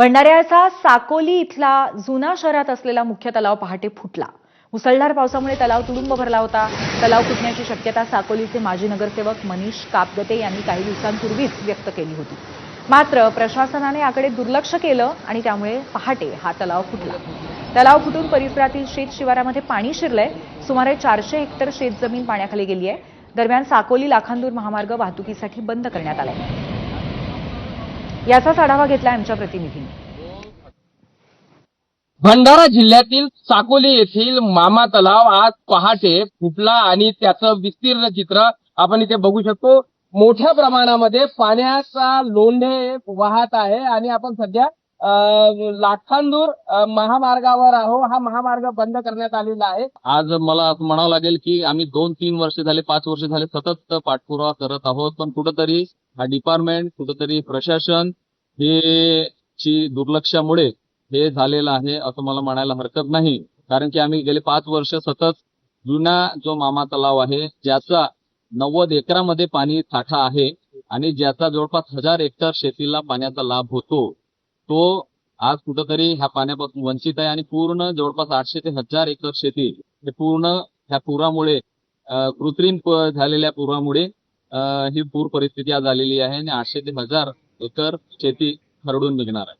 भंडाऱ्याचा साकोली इथला जुना शहरात असलेला मुख्य तलाव पहाटे फुटला. मुसळधार पावसामुळे तलाव तुडुंब भरला होता. तलाव फुटण्याची शक्यता साकोलीचे माजी नगरसेवक मनीष कापगते यांनी काही दिवसांपूर्वीच व्यक्त केली होती. मात्र प्रशासनाने याकडे दुर्लक्ष केलं आणि त्यामुळे पहाटे हा तलाव फुटला. तलाव फुटून परिसरातील शेत शिवारामध्ये पाणी शिरलंय. सुमारे चारशे हेक्टर शेतजमीन पाण्याखाली गेली आहे दरम्यान साकोली लाखांदूर महामार्ग वाहतुकीसाठी बंद करण्यात आलाय. याचाच आढावा घेतला आमच्या प्रतिनिधींनी. भंडारा जिल्ह्यातील साकोली येथील मामा तलाव आज पहाटे फुटला आणि त्याचं विस्तीर्ण चित्र आपण इथे बघू शकतो. मोठ्या प्रमाणामध्ये पाण्याचा लोंढे वाहत आहे आणि आपण सध्या लाखांदूर महामार्गावर आहो हा महामार्ग बंद करण्यात आलेला आहे. आज मला असं म्हणावं लागेल की आम्ही दोन तीन वर्ष झाले पाच वर्ष झाले सतत पाठपुरावा करत आहोत पण कुठंतरी हा डिपार्टमेंट कुठंतरी प्रशासन हे ची दुर्लक्षामुळे हे झालेलं आहे असं मला म्हणायला हरकत नाही. कारण की आम्ही गेले पाच वर्ष सतत जुना जो मामा तलाव आहे ज्याचा नव्वद एकरामध्ये पाणी साठा आहे आणि ज्याचा जवळपास हजार हेक्टर शेतीला पाण्याचा लाभ होतो तो आज कुठंतरी ह्या पाण्यापासून वंचित आहे आणि पूर्ण जवळपास आठशे ते हजार एकर शेती हे पूर्ण ह्या पुरामुळे कृत्रिम झालेल्या पुरामुळे ही पूर परिस्थिती आज आलेली आहे आणि आठशे ते हजार एकर शेती खरडून निघणार आहे.